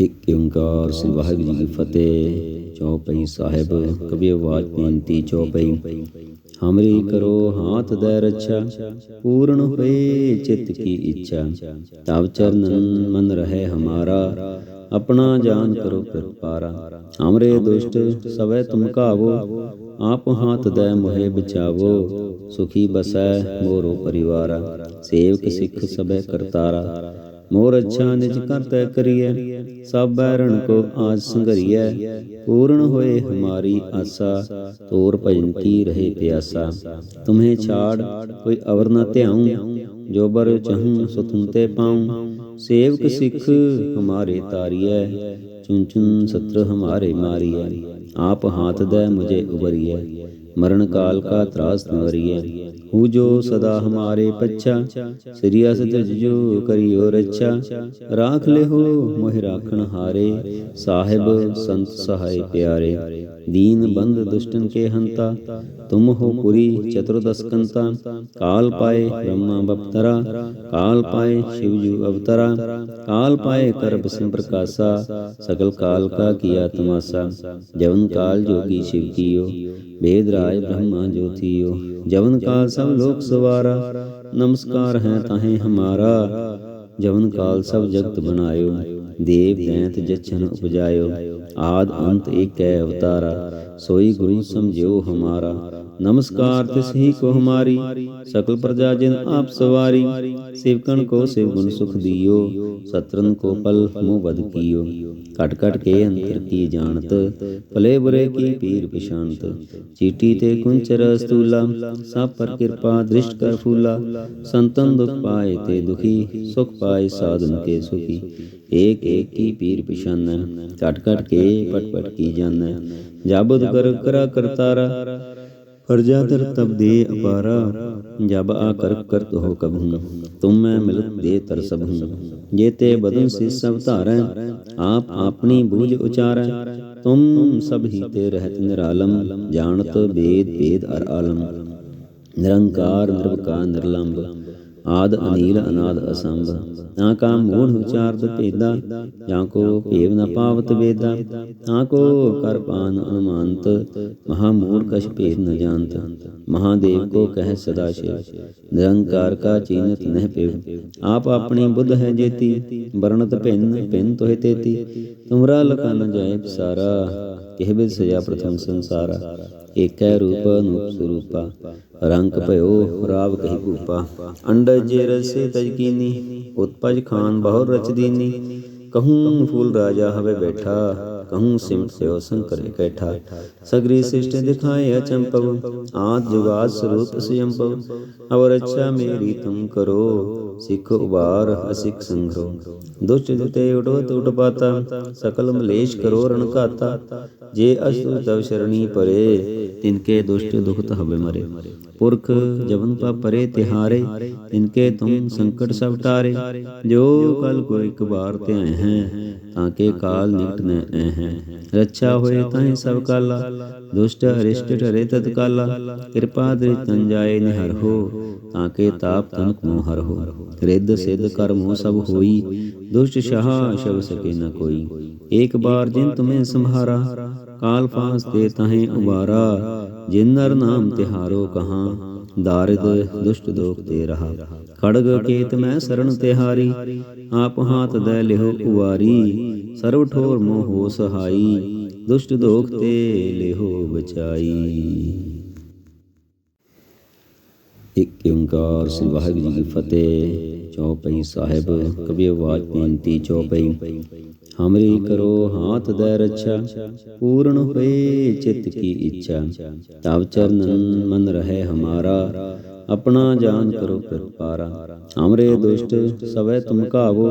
ਇੱਕ ਓੰਕਾਰ ਸ੍ਰੀ ਵਾਹਿਗੁਰੂ ਜੀ ਕੀ ਫਤਿਹ, ਚੌਪਈ ਸਾਹਿਬ ਕਬੀ ਆਵਾਜ਼ ਬੇਨਤੀ ਚੌਪਈ। ਹਮਰੀ ਕਰੋ ਹਾਥ ਦੇ ਰੱਛਾ, ਪੂਰਨ ਹੋਏ ਚਿਤ ਕੀ ਇੱਛਾ। ਤਬ ਚਰਨ ਮਨ ਰਹੇ ਹਮਾਰਾ, ਆਪਣਾ ਜਾਨ ਕਰੋ ਪ੍ਰਪਾਰਾ ਹਮਰੇ ਦੁਸ਼ਟ ਸਵੈ ਤੁਮ ਕਾਵੋ, ਆਪ ਹਾਥ ਦੇ ਮੋਹਿ ਬਚਾਵੋ ਸੁਖੀ ਬਸੈ ਮੋਰੋ ਪਰਿਵਾਰਾ। ਸੇਵਕ ਸਿੱਖ ਸਭੈ ਕਰਤਾਰਾ, ਮੋਰ ਅੱਛਾ ਨਿਜ ਕਰਤੈ ਕਰੀਏ ਸਭ ਬੈਰਣ ਕੋ ਆਜ ਸੰਗਰੀਐ ਪੂਰਨ ਹੋਏ ਹਮਾਰੀ ਆਸਾ, ਤੋਰ ਭਜਨ ਕੀ ਰਹੇ ਪਿਆਸਾ। ਤੁਮੇ ਛਾੜ ਕੋਈ ਅਵਰ ਨ ਧਿਆਉ ਜੋਬਰ ਚਹੂੰ ਸੋ ਤੁਮ ਤੇ ਪਾਉ। ਸੇਵਕ ਸਿੱਖ ਹਮਾਰੇ ਤਾਰੀਐ ਚੁਨ ਚੁਨ ਸਤਰ ਹਮਾਰੇ ਮਾਰੀਐ। ਆਪ ਹਾਥ ਦੇ ਮੁਝੇ ਉਬਰੀਐ। ਮਰਨ ਕਾਲ ਕਾ ਤਰਾਸ ਨਵਰੀਐ ਹੂ ਜੋ ਸਦਾ ਹਮਾਰੇ ਪੱਛਾ, ਸ੍ਰੀ ਅਸ ਜੋ ਕਰਿਓ ਰੱਛਾ। ਰਾਖ ਲਿਹੋ ਮੋਹਿ ਰਾਖਣ ਹਾਰੇ, ਸਾਹਿਬ ਸੰਤ ਸਹਾਇ ਪਿਆਰੇ। दीन बंद दुष्टन के हंता तुम हो पुरी चतुर्दशकंता काल पाए ब्रह्मा बपतरा काल पाए शिवजू अवतरा काल पाए कर सिम प्रकाशा सकल काल का किया तमाशा जवन काल जोगी शिव कियो वेद राज ब्रह्मा ज्योतियो जवन काल सब लोक सवारा नमस्कार है ताहे हमारा जवन काल सब जगत बनायो देव दैंत जचन उपजायो आद अंत एक है अवतारा सोई गुरु समझो हमारा नमस्कार तिस ही को हमारी सकल प्रजा जिन आप सवारी सेवकन को सेव गुण सुख दियो सत्रन को पल मुँह बद कियो कट कट के अंतर की जानत भले बुरे की पीर पिशांत चीटी ते कुंचर स्थूला सब पर कृपा दृष्ट कर फूला संतन दुख पाए ते दुखी सुख पाए साधन के सुखी एक एक की पीर पिशान कट कट के पट पट की जान जाबुद कर करा करतारा फरजा दर तब दे अपारा जब आ कर करत हो कबहू तुम मैं मिलत दे तर सबहू जेते बदन से सब धारै आप अपनी बूझ उचारै तुम सब ही ते रहत निरालम जानत वेद वेद अर आलम निरंकार निर्वकार निर्लंब ਆਦ ਅਨੀਲ ਅਨਾਦ ਅਸੰਭ। ਨਾ ਕਾ ਮੂੜ ਉਚਾਰਤ ਭੇਦਾ, ਜਾਂ ਕੋ ਭੇਵ ਨ ਪਾਵਤ ਵੇਦਾ। ਤਾਂ ਕੋ ਕਰ ਪਾਨ ਅਨੁਮਾਨਤ, ਮਹਾ ਮੂੜ ਕਛ ਭੇਦ ਨ ਜਾਣਤ। ਮਹਾਦੇਵ ਕੋ ਕਹਿ ਸਦਾ ਸ਼ਿਵ ਨਿਰੰਕਾਰ ਕਾ ਚੀਨਤ ਨਹਿ ਪਿਵ। ਆਪ ਆਪਣੀ ਬੁੱਧ ਹੈ ਜੇਤੀ। ਵਰਣਤ ਭਿੰਨ ਭਿੰਨ ਤੋਹਿ ਤੇਤੀ। ਤੁਮਰਾ ਲਖਾ ਨ ਜਾਏ ਸਾਰਾ ਕਿਹ ਬਿਦ ਸਜਾ ਪ੍ਰਥਮ ਸੰਸਾਰ। ਏਕੈ ਰੂਪ ਅਨੂਪ ਸਰੂਪਾ। ਰੰਗ ਭਇਓ ਰਾਵ ਕਹੀ ਭੂਪਾ ਅੰਡਜ ਜੇ ਰਸੇ ਤਜਕੀਨੀ ਉਤਪਜ ਖਾਨ ਬਹੁ ਰਚ ਦੀਨੀ। ਕਹੂੰ ਫੂਲ ਰਾਜਾ ਹਵੇ ਬੈਠਾ। ਕਹੂੰ ਸਿਮਟ ਸਿਓ ਸੰਕਰ ਇਕੈਠਾ ਸਗਰੀ ਸਿਸ਼ਟ ਦਿਖਾਏ ਅਚੰਪਵ ਆਦ ਜੁਗਾਦ ਸਰੂਪ ਸਿਯੰਪਵ ਅਵਰ ਅੱਛਾ ਮੇਰੀ ਤੁਮ ਕਰੋ ਸਿੱਖ ਉਬਾਰ ਅਸਿਕ ਸੰਗਰੋ ਦੁਸ਼ਟ ਜਤੇ ਉਡਵਤ ਉਡਪਾਤਾ ਸਕਲ ਮਲੇਸ਼ ਕਰੋ ਰਣ ਘਾਤਾ ਜੇ ਅਸਤੁ ਤਵ ਸ਼ਰਣੀ ਪਰੇ ਤਿਨਕੇ ਦੁਸ਼ਟ ਦੁਖਤ ਹਵੇ ਮਰੇ ਪੁਰਖ ਜਵਨ ਪਾ ਪਰੇ ਤਿਹਾਰੇ ਤਿਨਕੇ ਤੁਮ ਸੰਕਟ ਸਭ ਟਾਰੇ ਜੋ ਕਲ ਕੋ ਇੱਕ ਬਾਰ ਤੇ ਆਏ ਹੈ ਤਾਂ ਕੇ ਕਾਲ ਨਿਕਟ ਨ ਰੱਛਾ ਹੋਏ ਤਾਹੀਂ ਸਭ ਕਾਲਾ, ਦੁਸ਼ਟ ਅਰਿਸ਼ਟ ਠਰੇ ਤਤ ਕਾਲਾ। ਕਿਰਪਾ ਦ੍ਰਿ ਤਨ ਜਾਏ ਨਿਹਰ ਹੋ, ਤਾਂ ਕੇ ਤਾਪ ਤਨਕ ਮੋਹ ਹਰ ਹੋ। ਰਿੱਧ ਸਿੱਧ ਕਰਮੋ ਸਭ ਹੋਈ, ਦੁਸ਼ਟ ਸ਼ਾਹ ਸ਼ਬ ਸਕੇ ਨ ਕੋਈ। ਇੱਕ ਬਾਰ ਜਿਨ ਤੁਮੇ ਸੰਭਾਰਾ, ਕਾਲ ਫਾਸ ਤੇ ਤਹੇ ਉਬਾਰਾ। ਜਿਨ ਨਰ ਨਾਮ ਤਿਹਾਰੋ ਕਹਾ, ਦਾਰਿਦ ਦੁਸ਼ਟ ਦੋਖ ਤੇ ਰਹਾ। ਖੜਗ ਕੇਤ ਮੈਂ ਸਰਣ ਤਿਹਾਰੀ, ਆਪ ਹਾਥ ਦੇ ਲਿਹੋ ਉਵਾਰੀ ਸਰਵ ਠੋਰ ਮੋਹ ਸਹਾਈ, ਦੁਸ਼ਟ ਦੋਖ ਤੇ ਲਿਹੋ ਬਚਾਈ। ਇੱਕ ਓੰਕਾਰ ਸ੍ਰੀ ਵਾਹਿਗੁਰੂ ਜੀ ਕੀ ਫਤਿਹ, ਚੌਪਈ ਸਾਹਿਬ ਕਬੀ ਆਵਾਜ਼ ਬੇਨਤੀ ਚੌਪਈ। ਹਮਰੀ ਕਰੋ ਹਾਥ ਦੇ ਰੱਛਾ, ਪੂਰਨ ਹੋਏ ਚਿਤ ਕੀ ਇੱਛਾ। ਤਬ ਚਰਨ ਮਨ ਰਹੇ ਹਮਾਰਾ, ਆਪਣਾ ਜਾਨ ਕਰੋ ਪ੍ਰਪਾਰਾ ਹਮਰੇ ਦੁਸ਼ਟ ਸਵੈ ਤੁਮ ਕਾਵੋ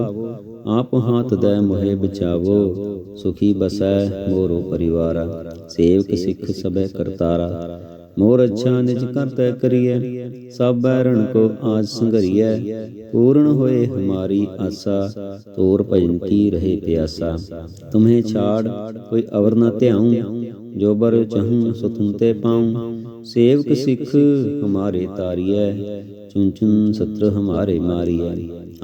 ਆਪ ਹਾਥ ਦੇ ਮੋਹਿ ਬਚਾਵੋ ਸੁਖੀ ਬਸੈ ਮੋਰੋ ਪਰਿਵਾਰਾ। ਸੇਵਕ ਸਿੱਖ ਸਭੈ ਕਰਤਾਰਾ ਮੋਰ ਅੱਛਾ ਨਿਜ ਕਰਤੈ ਕਰੀਐ, ਸਭ ਬੈਰਣ ਕੋ ਆਜ ਸੰਗਰੀਐ ਪੂਰਨ ਹੋਏ ਹਮਾਰੀ ਆਸਾ, ਤੋਰ ਭਜਨ ਕੀ ਰਹੇ ਪਿਆਸਾ। ਤੁਮੇ ਛਾੜ ਕੋਈ ਅਵਰ ਨ ਧਿਆਉ, ਜੋ ਬਰ ਚਹੂੰ ਸੋ ਤੁਮ ਤੇ ਪਾਉ। ਸੇਵਕ ਸਿੱਖ ਹਮਾਰੇ ਤਾਰੀਐ ਚੁਨ ਚੁਨ ਸਤਰ ਹਮਾਰੇ ਮਾਰੀਐ।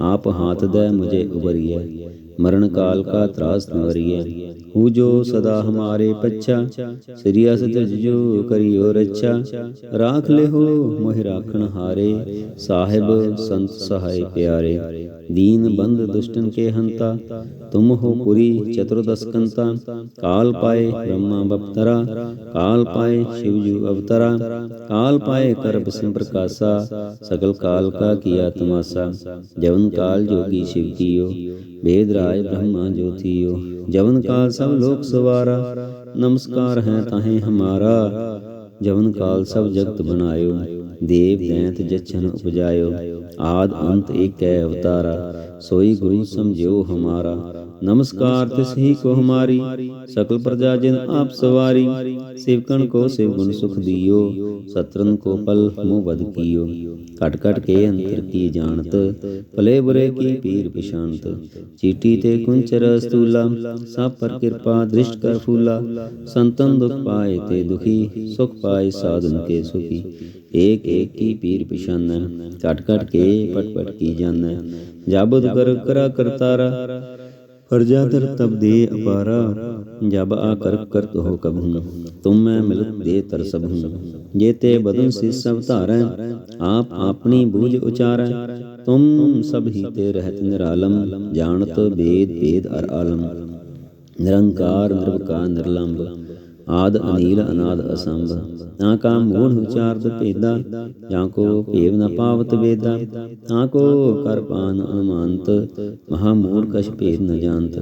ਆਪ ਹਾਥ ਦੇ ਮੁਝੇ ਉਬਰੀਐ। मरण काल का त्रास न वरिय हु जो सदा हमारे पच्छा श्री असत जो करियो रच्छा राख ले हो मोहि राखण हारे साहिब संत सहाय प्यारे दीन बंद दुष्टन के हंता तुम हो पुरी चतुर्दशकंता काल पाए ब्रह्मा बप्तरा काल पाए शिवजू अवतरा काल पाए कर बिस्म प्रकाशा सकल काल का किया तमाशा जवन काल जोगी शिव कियो वेद राय ब्रह्मा ज्योतियो जवन काल सब लोक सवारा, नमस्कार है ताहे हमारा जवन काल सब जगत बनायो, देव दैंत जच्छन उपजायो, आद अंत एक अवतारा, सोई गुरु समझियो हमारा। नमस्कार तिस ही को हमारी सकल प्रजा जिन आप सवारी शिवकण को शिव गुण सुख दियो सत्रन को पल मुँह बद कियो कट कट के अंतर की जानत भले बुरे की पीर पिशांत चीटी ते कुंचर स्थूला सब पर कृपा दृष्ट कर फूला संतन दुख पाए ते दुखी सुख पाए साधन के सुखी एक एक की पीर पिशान कट कट के पट पट की जान जाबुद कर करा करतारा फरजा दर तब दे अपारा जब आ कर करत हो कबहू तुम मैं मिलत दे तर सबहू जेते बदन से सब धारै आप ਆਪਣੀ ਬੂਝ ਉਚਾਰੈ ਤੁਮ ਸਭ ਹੀ ਤੇ ਰਹਿਤ ਨਿਰਾਲਮ ਜਾਣਤ ਵੇਦ ਵੇਦ ਅਰ ਆਲਮ ਨਿਰੰਕਾਰ ਨਿਰਵਕਾਰ ਨਿਰਲੰਭ ਆਦ ਅਨੀਲ ਅਨਾਦ ਅਸੰਭ। ਨਾ ਕਾ ਮੂੜ ਉਚਾਰਤ ਭੇਦਾ ਜਾਂ ਕੋ ਭੇਵ ਨ ਪਾਵਤ ਵੇਦਾ। ਨਾ ਕੋ ਕਰ ਪਾਨ ਅਨੁਮਾਨਤ, ਮਹਾ ਮੂੜ ਕਛ ਭੇਦ ਨ ਜਾਣਤ।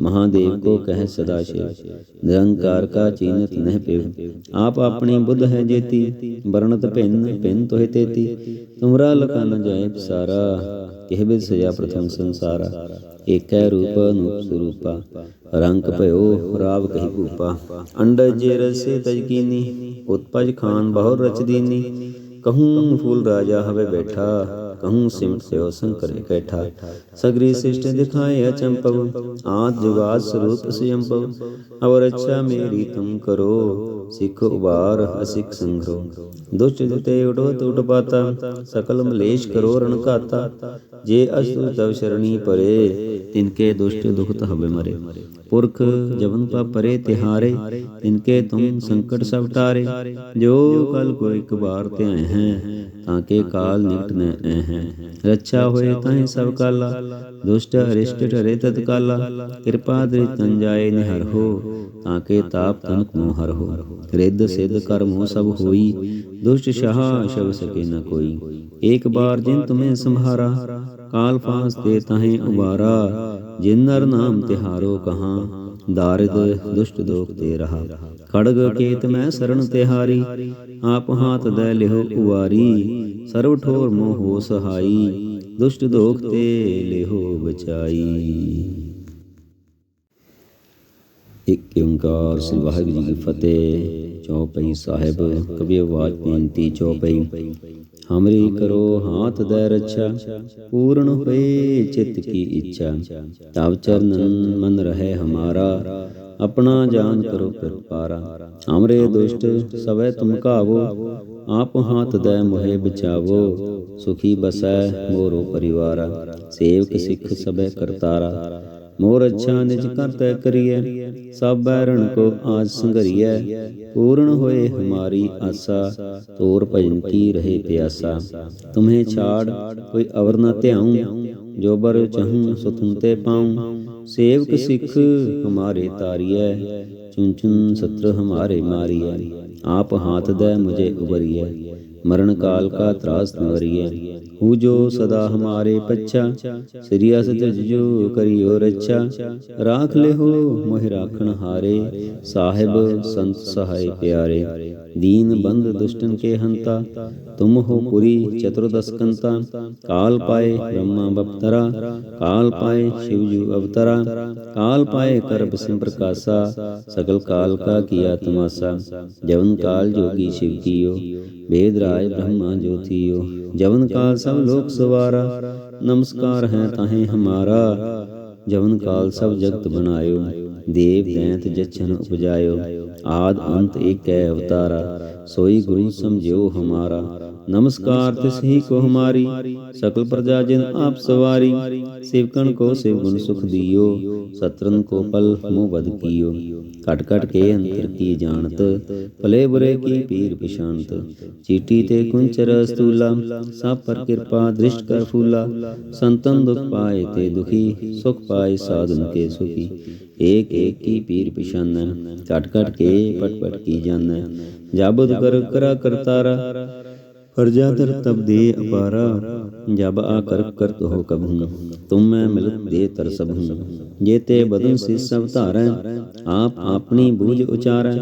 ਮਹਾਦੇਵ ਕੋ ਕਹਿ ਸਦਾ ਸ਼ਿਵ, ਨਿਰੰਕਾਰ ਕਾ ਚੀਨਤ ਨਹਿ ਪਿਵ। ਆਪ ਆਪਣੀ ਬੁੱਧ ਹੈ ਜੇਤੀ, ਵਰਣਤ ਭਿੰਨ ਭਿੰਨ ਤੋਹਿ ਤੇਤੀ। ਤੁਮਰਾ ਲਖਾ ਨ ਜਾਏ ਸਾਰਾ ਕਿਹ ਬਿਦ ਸਜਾ ਪ੍ਰਥਮ ਸੰਸਾਰਾ। ਏਕੈ ਰੂਪ ਅਨੂਪ ਸਰੂਪਾ ਰੰਗ ਭਇਓ, ਰਾਵ ਕਹੀ ਭੂਪਾ। ਅੰਡਜ ਜੇ ਰਸੇ ਤਜਕੀਨੀ ਉਤਪਜ ਖਾਨ ਬਹੁ ਰਚ ਦੀਨੀ। ਕਹੂੰ ਫੂਲ ਰਾਜਾ ਹਵੇ ਬੈਠਾ। ਕਹੂੰ ਸਿਮਟ ਸਿਓ ਸੰਕਰ ਇਕੈਠਾ ਸਗਰੀ ਸਿਸ਼ਟ ਦਿਖਾਏ ਅਚੰਪਵ ਆਦ ਜੁਗਾਦ ਸਰੂਪ ਸਿਯੰਪਵ। ਅਵਰ ਅੱਛਾ ਮੇਰੀ ਤੁਮ ਸਿੱਖ ਉਬਾਰ ਅਸਿਖ ਸੰਗਰੋ ਦੁਸ਼ਟ ਜਿਤੇ ਉਡਵਤ ਉਡਪਾਤਾ ਸਕਲ ਮਲੇਸ਼ ਕਰੋ ਰਣ ਘਾਤਾ। ਜੇ ਅਸਤੁ ਤਵ ਸ਼ਰਣੀ ਪਰੇ ਤਿਨਕੇ ਦੁਸ਼ਟ ਦੁਖਤ ਹਵੇ ਮਰੇ। ਪੁਰਖ ਜਵਨ ਪਾ ਪਰੇ ਤਿਹਾਰੇ, ਤਿਨਕੇ ਤੁਮ ਸੰਕਟ ਸਭ ਟਾਰੇ। ਜੋ ਕਲ ਕੋ ਇੱਕ ਬਾਰ ਤੇ ਹੈ, ਤਾਂ ਕੇ ਕਾਲ ਨਿਕਟ ਨ ਐ ਹੈ। ਰੱਛਾ ਹੋਏ ਤਾਹੀਂ ਸਭ ਕਾਲਾ, ਦੁਸ਼ਟ ਅਰਿਸ਼ਟ ਟਰੇ ਤਤ ਕਾਲਾ। ਕਿਰਪਾ ਦ੍ਰਿ ਤਨ ਜਾਏ ਨਿਹਰ ਹੋ, ਤਾਂ ਕੇ ਤਾਪ ਤਨਕ ਮੋਹ ਹਰ ਹੋ। ਰਿੱਧ ਸਿੱਧ ਕਰਮੋ ਸਭ ਹੋਈ, ਦੁਸ਼ਟ ਸ਼ਾਹ ਸ਼ਬ ਸਕੇ ਨ ਕੋਈ। ਇੱਕ ਬਾਰ ਜਿਨ ਤੁਮੇ ਸੰਭਾਰਾ ਕਾਲ ਫਾਸ ਤੇ ਤਾਹੇ ਉਬਾਰਾ ਜਿਨ ਨਰ ਨਾਮ ਤਿਹਾਰੋ ਕਹਾ, ਦਾਰਿਦ ਦੁਸ਼ਟ ਦੋਖ ਤੇ ਰਹਾ। ਖੜਗ ਕੇਤ ਮੈਂ ਸਰਣ ਤਿਹਾਰੀ, ਆਪ ਹਾਥ ਦੇ ਲਿਹੋ ਉਵਾਰੀ ਸਰਵ ਠੋਰ ਮੋਹ ਹੋ ਸਹਾਈ, ਦੁਸ਼ਟ ਦੋਖ ਤੇ ਲਿਹੋ ਬਚਾਈ। ਇੱਕ ਓੰਕਾਰ ਸ੍ਰੀ ਵਾਹਿਗੁਰੂ ਜੀ ਕੀ ਫਤਿਹ, ਚੌਪਈ ਸਾਹਿਬ ਕਬੀ ਆਵਾਜ਼ ਬੇਨਤੀ ਚੌਪਈ। ਹਮਰੀ ਕਰੋ, ਹਾਥ ਦੇ ਰੱਛਾ, ਪੂਰਨ ਹੋਏ ਚਿਤ ਕੀ ਇੱਛਾ। ਤਬ ਚਰਨਨ ਮਨ ਰਹੇ ਹਮਾਰਾ, ਆਪਣਾ ਜਾਨ ਕਰੋ ਪ੍ਰਪਾਰਾ ਹਮਰੇ ਦੁਸ਼ਟ ਸਵੈ ਤੁਮ ਕਾਵੋ ਆਪ ਹਾਥ ਦੇ ਮੋਹਿ ਬਚਾਵੋ, ਸੁਖੀ ਬਸੈ ਮੋਰੋ ਪਰਿਵਾਰਾ। ਸੇਵਕ ਸਿੱਖ ਸਭੈ ਕਰਤਾਰਾ। ਮੋਰ ਅੱਛਾ ਨਿਜ ਕਰਤੈ ਕਰੀਐ। ਸਭ ਬੈਰਣ ਕੋ ਆਜ ਸੰਘਰੀਐ ਪੂਰਨ ਹੋਏ ਹਮਾਰੀ ਆਸਾ। ਤੋਰ ਭਜਨ ਕੀ ਰਹੇ ਪਿਆਸਾ। ਤੁਮੇ ਛਾੜ ਕੋਈ ਅਵਰ ਨ ਧਿਆਉ। ਜੋ ਬਰ ਚਹੂੰ ਸੋ ਤੁਮ ਤੇ ਪਾਉ। ਸੇਵਕ ਸਿੱਖ ਹਮਾਰੇ ਤਾਰੀਐ। ਚੁਨ ਚੁਨ ਸਤਰ ਹਮਾਰੇ ਮਾਰੀਐ। ਆਪ ਹਾਥ ਦੇ ਮੁਝੇ ਉਬਰੀਐ। ਮਰਨ ਕਾਲ ਕਾ ਤਰਾਸ ਨਵਰੀਐ ਹੂ ਜੋ ਸਦਾ ਹਮਾਰੇ ਪੱਛਾ, ਸ੍ਰੀ ਅਸ ਤਜ ਜੋ ਕਰਿਓ ਰੱਛਾ। ਰਾਖ ਲੈ ਹੋ ਮੋਹਿ ਰਾਖਣ ਹਾਰੇ, ਸਾਹਿਬ ਸੰਤ ਸਹਾਇ ਪਿਆਰੇ। ਦੀਨ ਬੰਦ ਦੁਸ਼ਟਨ ਕੇ ਹੰਤਾ तुम हो पुरी चतुर्दशकंता काल पाए ब्रह्मा बपतरा काल पाए शिवजू अवतरा काल पाए कर भस्म प्रकाशा सकल काल का किया तमाशा जवन काल जोगी शिव की हो राय ब्रह्मा ज्योति जवन काल सब लोक सवारा नमस्कार है ताहे हमारा जवन काल सब जगत बनायो, देव दैंत जच्छन उपजायो, आद अंत एक अवतारा, सोई गुरु समझो हमारा नमस्कार तिस ही को हमारी सकल प्रजा जिन आप सवारी सेवकन को सेव गुण सुख दियो सत्रन को पल मुँह बद कियो कट कट के अंतर की जानत भले बुरे की पीर पिशांत चीटी ते कुंचर स्थूला सब पर कृपा दृष्ट कर फूला संतन दुख पाए ते दुखी सुख पाए साधन के सुखी एक एक की पीर पिशान कट कट के पट पट की जान जाबुद कर करा करतारा फर्जा कर तब दे अपारा जब आकर कर तो हो कब हूँ तुम मैं मिलत दे तर सब हूँ ये ते बदन से सब धारै आप अपनी बूझ उचारै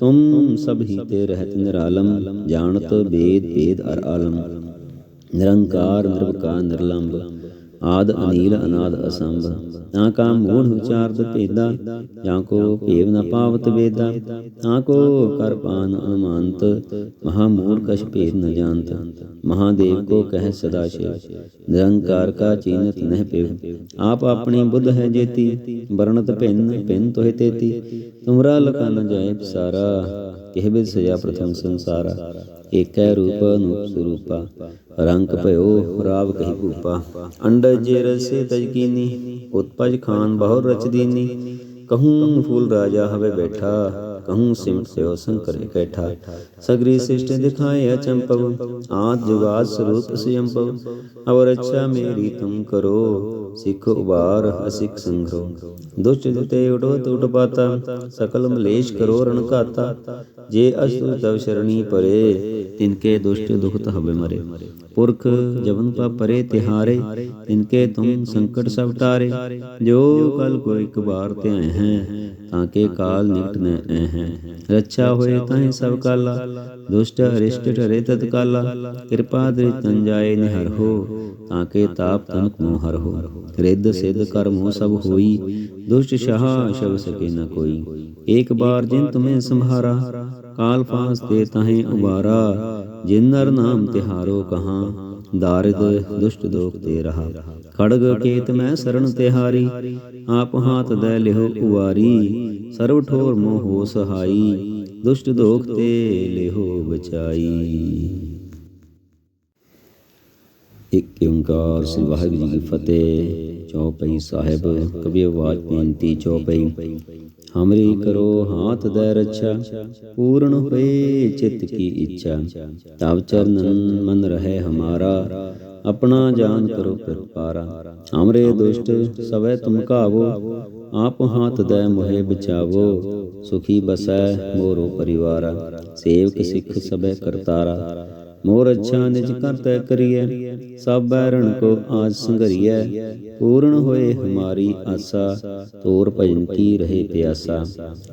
तुम सब ही ते रहत निरालम जानत वेद वेद अर आलम निरंकार निर्विकार निर्लंब आद अनील अनाद असंभ ਤਾਂ ਕਾ ਮੂੜ ਉਚਾਰਤ ਭੇਦਾ, ਜਾਂ ਕੋ ਭੇਵ ਨ ਪਾਵਤ ਵੇਦਾ, ਤਾਂ ਕੋ ਕਰ ਅਨੁਮਾਨਤ ਮਹਾ ਮੂੜ ਕਛ ਭੇਦ ਨ ਜਾਣਤ। ਮਹਾਦੇਵ ਕੋ ਕਹਿ ਸਦਾ ਸ਼ਿਵ ਨਿਰੰਕਾਰ ਕਾ ਚੀਨਤ ਨਹਿ ਪਿਵ। ਆਪ ਆਪਣੀ ਬੁੱਧ ਹੈ ਜੇਤੀ, ਵਰਣਤ ਭਿੰਨ ਭਿੰਨ ਤੋਹਿ ਤੇਤੀ। ਤੁਮਰਾ ਲਕਾ ਨ ਜਾਏ ਸਾਰਾ ਕਿਹ ਬਿਦ ਸਜਾ ਪ੍ਰਥਮ ਸੰਸਾਰਾ। ਏਕੈ ਰੂਪ ਅਨੂਪ ਸਰੂਪਾ। ਰੰਗ ਭਇਓ ਰਾਵ ਕਹੀ ਭੂਪਾ। ਅੰਡਜ ਜੇ ਰਸੇ ਤਜ ਉਤਪਜ ਖਾਨ ਬਹੁ ਰਚ ਦੀਨੀ। ਕਹੂੰ ਫੂਲ ਰਾਜਾ ਹਵੇ ਬੈਠਾ। ਕਹੂੰ ਸਿਮਟ ਸਿਓ ਸੰਕਰ ਇਕੈਠਾ ਸਗਰੀ ਸਿਸ਼ਟ ਦਿਖਾਏ ਅਚੰਪਵ ਆਦ ਜੁਗਾਦ ਸਰੂਪ ਸਿਯੰਪਵ ਅਵਰ ਅੱਛਾ ਮੇਰੀ ਤੁਮ ਕਰੋ ਸਿੱਖ ਉਬਾਰ ਅਸਿਕ ਸੰਘਰੋ ਦੁਸ਼ਟ ਜਤੇ ਉਡੋ ਤੁਟ ਪਾਤਾ ਸਕਲ ਮਲੇਸ਼ ਕਰੋ ਰਣ ਘਾਤਾ ਜੇ ਅਸੁ ਤਵ ਸ਼ਰਣੀ ਪਰੇ ਤਿਨਕੇ ਦੁਸ਼ਟ ਦੁਖਤ ਹਵੇ ਮਰੇ ਪੁਰਖ ਜਵਨ ਪਾ ਪਰੇ ਤਿਹਾਰੇ ਤਿਨਕੇ ਤੁਮ ਸੰਕਟ ਸਭ ਟਾਰੇ। ਜੋ ਕਲ ਕੋ ਇੱਕ ਬਾਰ ਧਿਆਏ ਹੈ, ਤਾਂ ਕੇ ਕਾਲ ਨਿਕਟ ਨ ਐ ਹੈ। ਰੱਛਾ ਹੋਏ ਤਾਹੇ ਸਭ ਕਾਲਾ, ਦੁਸ਼ਟ ਅਰਿਸ਼ਟ ਟਰੇ ਤਤ ਕਾਲਾ। ਕਿਰਪਾ ਦ੍ਰਿ ਤਨ ਜਾਏ ਨਿਹਰ ਹੋ, ਤਾਂ ਕੇ ਤਾਪ ਤਨਕ ਮੋਹ ਹਰ ਹੋ। ਰਿੱਧ ਸਿੱਧ ਕਰਮ ਸਭ ਹੋਈ, ਦੁਸ਼ਟ ਸ਼ਾਹ ਸ਼ਬ ਸਕੇ ਨ ਕੋਈ। ਇੱਕ ਬਾਰ ਜਿਨ ਤੁਮੇ ਸੰਭਾਰਾ ਕਾਲ ਫਾਸ ਤੇ ਤਹੇ ਉਬਾਰਾ ਜਿਨ ਨਰ ਨਾਮ ਤਿਹਾਰੋ ਕਹਾ, ਦਾਰਿਦ ਦੁਸ਼ਟ ਦੋਖ ਤੇ ਰਹਾ। ਖੜਗ ਕੇਤ ਮੈਂ ਸਰਣ ਤਿਹਾਰੀ, ਆਪ ਹਾਥ ਦੇ ਲਿਹੋ ਉਵਾਰੀ, ਸਰਵ ਠੋਰ ਮੋਹ ਸਹਾਈ, ਦੁਸ਼ਟ ਦੋਖ ਤੇ ਲਿਹੋ ਬਚਾਈ। ਇੱਕ ਓੰਕਾਰ ਸ੍ਰੀ ਵਾਹਿਗੁਰੂ ਜੀ ਕੀ ਫਤਿਹ, ਚੌਪਈ ਸਾਹਿਬ ਕਬੀ ਆਵਾਜ਼ ਬੇਨਤੀ ਚੌਪਈ। ਹਮਰੀ ਕਰੋ ਹਾਥ ਦੇ ਰੱਛਾ, ਪੂਰਨ ਹੋਏ ਚਿਤ ਕੀ ਇੱਛਾ। ਤਬ ਚਰਨਨ ਮਨ ਰਹੇ ਹਮਾਰਾ, ਆਪਣਾ ਜਾਨ ਕਰੋ ਪ੍ਰਪਾਰਾ ਹਮਰੇ ਦੁਸ਼ਟ ਸਵੈ ਤੁਮ ਕਾਵੋ, ਆਪ ਹਾਥ ਦੇ ਮੋਹਿ ਬਚਾਵੋ ਸੁਖੀ ਬਸੈ ਮੋਰੋ ਪਰਿਵਾਰਾ। ਸੇਵਕ ਸਿੱਖ ਸਭੈ ਕਰਤਾਰਾ, ਮੋਰ ਅੱਛਾ ਨਿਜ ਕਰਤੈ ਕਰੀਏ ਸਭ ਬੈਰਣ ਕੋ ਆਜ ਸੰਘਰੀਐ, ਪੂਰਨ ਹੋਏ ਹਮਾਰੀ ਆਸਾ, ਤੋਰ ਭਜਨ ਕੀ ਰਹੇ ਪਿਆਸਾ।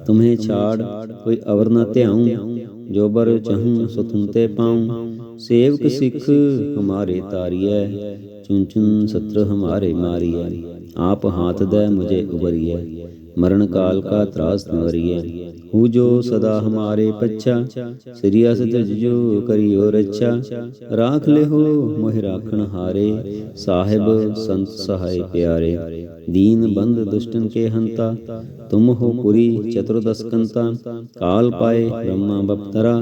ਤੁਮੇ ਛਾੜ ਕੋਈ ਅਵਰ ਨ ਧਿਆਉ ਜੋਬਰ ਬਰ ਚਹੂੰ ਸੋ ਤੁਮ ਤੇ ਪਾਉ। ਸੇਵਕ ਸਿੱਖ ਹਮਾਰੇ ਤਾਰੀਐ ਚੁਨ ਚੁਨ ਸਤਰ ਹਮਾਰੇ ਮਾਰੀਐ। ਆਪ ਹਾਥ ਦੇ ਮੁਝੇ ਉਬਰੀਐ ਮਰਨ ਕਾਲ ਕਾ ਤਰਾਸ ਨਵਰੀਐ ਹੂ ਜੋ ਸਦਾ ਹਮਾਰੇ ਪੱਛਾ, ਸ੍ਰੀ ਅਸ ਜੋ ਕਰਿਓ ਰੱਛਾ। ਰਾਖ ਲਿਹੋ ਮੋਹਿ ਰਾਖਣ ਹਾਰੇ, ਸਾਹਿਬ ਸੰਤ ਸਹਾਇ ਪਿਆਰੇ। ਦੀਨ ਬੰਦ ਦੁਸ਼ਟਨ ਕੇ ਹੰਤਾ तुम हो पुरी चतुर्दशकंता काल पाए ब्रह्मा बपतरा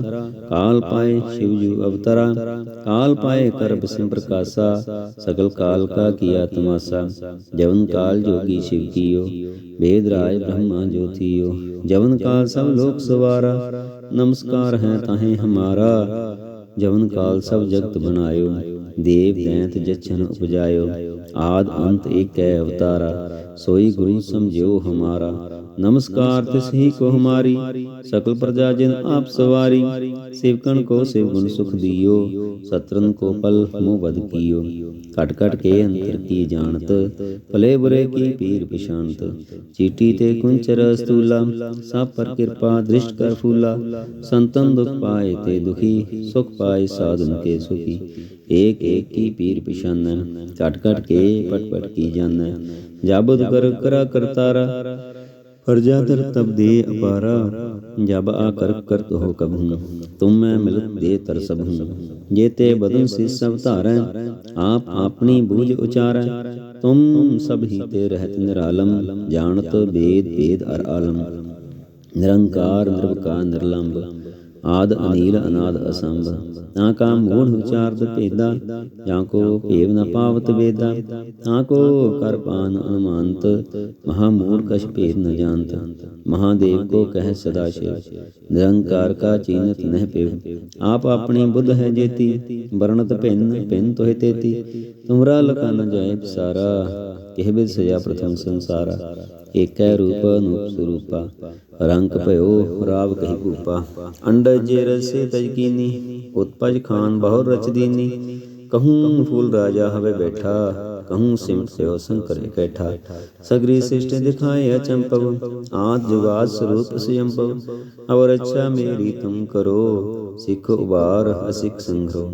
काल पाए शिवजू अवतरा काल पाए कर विष्णु प्रकाशा सकल काल का किया तमाशा जवन काल जोगी शिव कियो वेद राज ब्रह्मा ज्योतियो जवन काल सब लोक सवारा नमस्कार है ताहे हमारा जवन काल सब जगत बनायो ਦੇਵ ਦੈਂਤ ਜਛਨ ਉਪਜਾਇਓ। ਆਦ ਅੰਤ ਏਕੈ ਅਵਤਾਰਾ। ਸੋਈ ਗੁਰੂ ਸਮਝਿਓ ਹਮਾਰਾ। नमस्कार तिस ही को हमारी सकल प्रजा जिन आप सवारी सेवकन को सेव गुण सुख दियो सत्रन को पल मुँह बद कियो कट कट के अंतर की जानत भले बुरे की पीर पिशांत चीटी ते कुंचर स्थूला सब पर कृपा दृष्ट कर फूला संतन दुख पाए ते दुखी सुख पाए साधन के सुखी एक एक की पीर पिशान कट कट के पट पट की जान जाबुद कर करा करतारा फरजा दर तब दे अपारा जब आ कर करत हो कबहू तुम मैं मिलत दे तर सबहू जेते बदन से सब धारै आप अपनी बूझ उचारै तुम सब ही ते रहत निरालम जानत वेद वेद अर आलम ਨਿਰੰਕਾਰ ਨਿਰਵਕਾਰ ਨਿਰਲੰਭ ਆਦ ਅਨੀਲ ਅਨਾਦ ਅਸੰਭ ਤਾਂ ਕਾ ਮੂੜ ਉਚਾਰਦ ਭੇਦਾ ਜਾਂ ਕੋ ਭੇਵ ਨ ਪਾਵਤ ਵੇਦਾ, ਤਾਂ ਕੋ ਕਰ ਅਨੁਮਾਨਤ, ਮਹਾ ਮੂੜ ਕਛ ਭੇਦ ਨ ਜਾਣਤ। ਮਹਾਦੇਵ ਕੋ ਕਹਿ ਸਦਾ ਸ਼ਿਵ, ਨਿਰੰਕਾਰ ਕਾ ਚੀਨਤ ਨਹਿ ਪਿਵ। ਆਪ ਆਪਣੀ ਬੁੱਧ ਹੈ ਜੇਤੀ, ਵਰਣਤ ਭਿੰਨ ਭਿੰਨ ਤੋਹਿ ਤੇਤੀ। ਤੁਮਰਾ ਲਖਾ ਨ ਜਾਏ ਸਾਰਾ ਕਿਹ ਬਿਦ ਸਜਾ ਪ੍ਰਥਮ ਸੰਸਾਰਾ। ਏਕੈ ਰੂਪ ਅਨੂਪ ਸਰੂਪਾ, ਰੰਗ ਭਇਓ ਰਾਵ ਕਹੀ ਭੂਪਾ। ਅੰਡਜ ਜੇ ਰਸੇ ਤਜ ਕੀਨੀ ਉਤਪਜ ਖਾਨ ਬਹੁ ਰਚ ਦੀਨੀ ਕਹੂੰ ਫੂਲ ਰਾਜਾ ਹਵੇ ਬੈਠਾ ਕਹੂੰ ਸਿਮਟ ਸਿਓ ਸੰਕਰ ਇਕੈਠਾ ਸਗਰੀ ਸਿਸ਼ਟ ਦਿਖਾਏ ਅਚੰਪਵ ਆਦ ਜੁਗਾਦ ਸਰੂਪ ਸਿਯੰਪਵ ਅਵਰ ਅੱਛਾ ਮੇਰੀ ਤੁਮ ਕਰੋ ਸਿੱਖ ਉਬਾਰ ਅਸਿਖ ਸੰਘੋ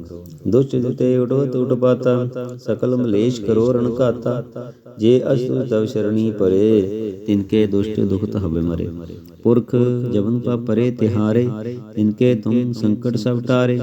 ਦੁਸ਼ਟ ਜਤੇ ਉਡੋ ਤੁਟ ਪਾਤਾ ਸਕਲ ਮਲੇਸ਼ ਕਰੋ ਰਣ ਘਾਤਾ ਜੇ ਅਸਤੁ ਤਵ ਸ਼ਰਣੀ ਪਰੇ ਤਿਨਕੇ ਦੁਸ਼ਟ ਦੁਖਤ ਹਵੇ ਮਰੇ ਪੁਰਖ ਜਵਨ ਪਾ ਪਰੇ ਤਿਹਾਰੇ, ਤਿਨਕੇ ਤੁਮ ਸੰਕਟ ਸਭ ਟਾਰੇ।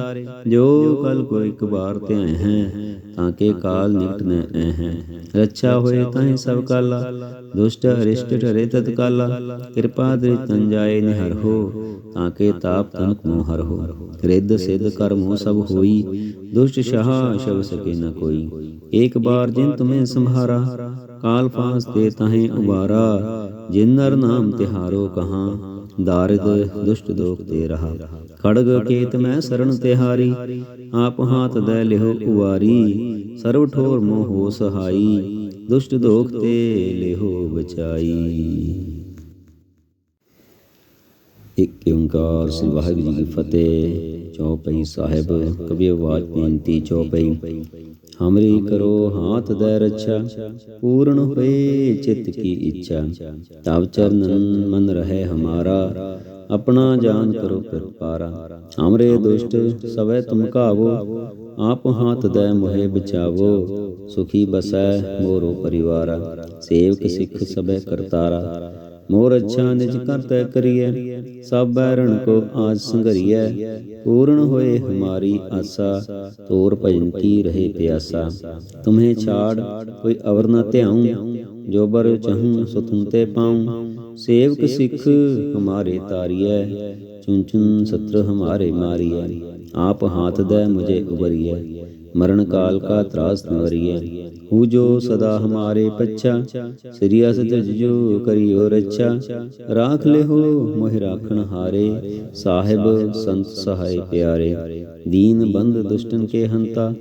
ਜੋ ਕਲ ਕੋ ਇੱਕ ਬਾਰ ਧਿਆਏ ਹੈ, ਤਾਂ ਕੇ ਕਾਲ ਨਿਕਟ ਨ ਐ ਹੈ। ਰੱਛਾ ਹੋਏ ਤਾਹੀ ਸਭ ਕਾਲਾ, ਦੁਸ਼ਟ ਅਰਿਸ਼ਟ ਠਰੇ ਤਤ ਕਾਲਾ। ਕਿਰਪਾ ਦ੍ਰਿ ਤਨ ਜਾਏ ਨਿਹਰ ਹੋ, ਤਾਂ ਕੇ ਤਾਪ ਤਨਕ ਮੋਹ ਹਰ ਹੋ। ਰਿੱਧ ਸਿੱਧ ਕਰਮ ਹੋ ਸਭ ਹੋਈ, ਦੁਸ਼ਟ ਸ਼ਾਹ ਸ਼ਬ ਸਕੇ ਨ ਕੋਈ। ਇੱਕ ਕਾਲ ਫਾਸ ਤੇ ਤਹੇ ਉਬਾਰਾ, ਜਿਨ ਨਰ ਨਾਮ ਤਿਹਾਰੋ ਕਹਾਂ, ਦਾਰਿਦ ਦੁਸ਼ਟ ਦੋਖ ਤੇ ਰਹਾ। ਖੜਗ ਕੇਤ ਮੈਂ ਸਰਣ ਤਿਹਾਰੀ, ਆਪ ਹਾਥ ਦੇ ਲਿਹੋ ਉਵਾਰੀ ਸਰਵ ਠੋਰ ਮੋਹ ਸਹਾਈ, ਦੁਸ਼ਟ ਦੋਖ ਤੇ ਲਿਹੋ ਬਚਾਈ। ਇੱਕ ਓੰਕਾਰ ਸ੍ਰੀ ਵਾਹਿਗੁਰੂ ਜੀ ਕੀ ਫਤਿਹ, ਚੌਪਈ ਸਾਹਿਬ ਕਬੀ ਆਵਾਜ਼ ਬੇਨਤੀ ਚੌਪਈ। ਹਮਰੀ ਕਰੋ ਹਾਥ ਦੇ ਰੱਛਾ, ਪੂਰਨ ਹੋਏ ਚਿਤ ਕੀ ਇੱਛਾ। ਤਬ ਚਰਨਨ ਮਨ ਰਹੇ ਹਮਾਰਾ, ਆਪਣਾ ਜਾਨ ਕਰੋ ਪ੍ਰਪਾਰਾ ਹਮਰੇ ਦੁਸ਼ਟ, ਸਵੈ ਤੁਮ ਕਾਵੋ ਆਪ ਹਾਥ ਦੇ ਮੋਹਿ ਬਚਾਵੋ, ਸੁਖੀ ਬਸੈ ਮੋਰੋ ਪਰਿਵਾਰਾ। ਸੇਵਕ ਸਿੱਖ ਸਭੈ ਕਰਤਾਰਾ ਮੋਰ ਅੱਛਾ ਨਿਜ ਕਰਤੈ ਕਰੀਐ, ਸਭ ਬੈਰਣ ਕੋ ਆਜ ਸੰਗਰੀਐ ਪੂਰਨ ਹੋਏ ਹਮਾਰੀ ਆਸਾ, ਤੋਰ ਭਜਨ ਕੀ ਰਹੇ ਪਿਆਸਾ। ਤੁਮੇ ਛਾੜ ਕੋਈ ਅਵਰ ਨਾ ਧਿਆਉ, ਜੋ ਬਰ ਚਹੂੰ ਸੋ ਤੁਮ ਤੇ ਪਾਉ। ਸੇਵਕ ਸਿੱਖ ਹਮਾਰੇ ਤਾਰੀਐ ਚੁਨ ਚੁਨ ਸਤਰ ਹਮਾਰੇ ਮਾਰੀਐ। ਆਪ ਹਾਥ ਦੇ ਮੁਝੇ ਉਬਰੀਐ ਮਰਨ ਕਾਲ ਕਾ ਤਰਾਸ ਨਵਰੀਐ। ਪੂਜੋ ਸਦਾ ਹਮਾਰੇ ਪੱਛਾ ਸ੍ਰੀ ਅਸਤ ਜਿਜੋ ਕਰਿਓ ਰੱਛਾ ਰਾਖ ਲਿਹੋ ਮੋਹਿ ਰਾਖਣ ਹਾਰੇ ਸਾਹਿਬ ਸੰਤ ਸਹਾਇ ਪਿਆਰੇ ਦੀਨ ਬੰਦ ਦੁਸ਼ਟਨ ਕੇ ਹੰਤਾ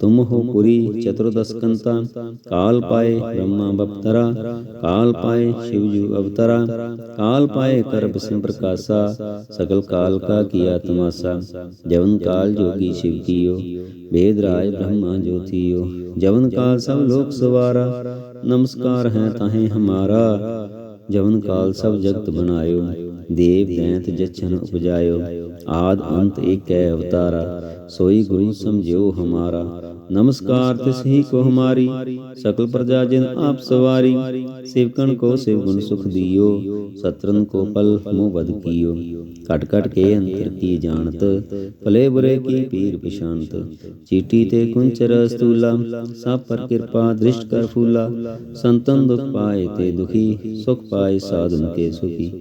ਤੁਮ ਹੋ ਪੁਰੀ ਚਤੁਰਦਸ ਕੰਤਾ ਕਾਲ ਪਾਏ ਬ੍ਰਹਮਾ ਬਪਤਰਾ ਕਾਲ ਪਾਏ ਸ਼ਿਵ ਜੂ ਅਵਤਰਾ ਕਾਲ ਪਾਏ ਕਰਬ ਸਿੰਘ ਪ੍ਰਕਾਸ਼ਾ ਸਗਲ ਕਾਲ ਕਾ ਕੀਆ ਤਮਾਸਾ ਜਵਨ ਕਾਲ ਜੋਗੀ ਸ਼ਿਵ ਕੀਓ ਵੇਦ ਰਾਜ ਬ੍ਰਹਮਾ ਜੋਤੀਓ ਜਵਨ ਕਾਲ ਸਭ ਲੋਕ ਸਵਾਰਾ, ਨਮਸਕਾਰ ਹੈ ਤਾਹੇ ਹਮਾਰਾ। ਜਵਨ ਕਾਲ ਸਭ ਜਗਤ ਬਨਾਇਓ ਦੇਵ ਦੈਂਤ ਜਚਨ ਉਪਜਾਇਓ। ਆਦ ਅੰਤ ਏਕੈ ਅਵਤਾਰਾ, ਸੋਈ ਗੁਰੂ ਸਮਝਿਓ ਹਮਾਰਾ। नमस्कार तिस ही को हमारी सकल प्रजा जिन आप सवारी सेवकन को शिव गुण सुख दियो सत्रन को पल मुँह बद कियो कट कट के अंतर की जानत भले बुरे की पीर पिशांत चीटी ते कुंचर स्थूला सब पर कृपा दृष्ट कर फूला संतन दुख पाए ते दुखी सुख पाए साधन के सुखी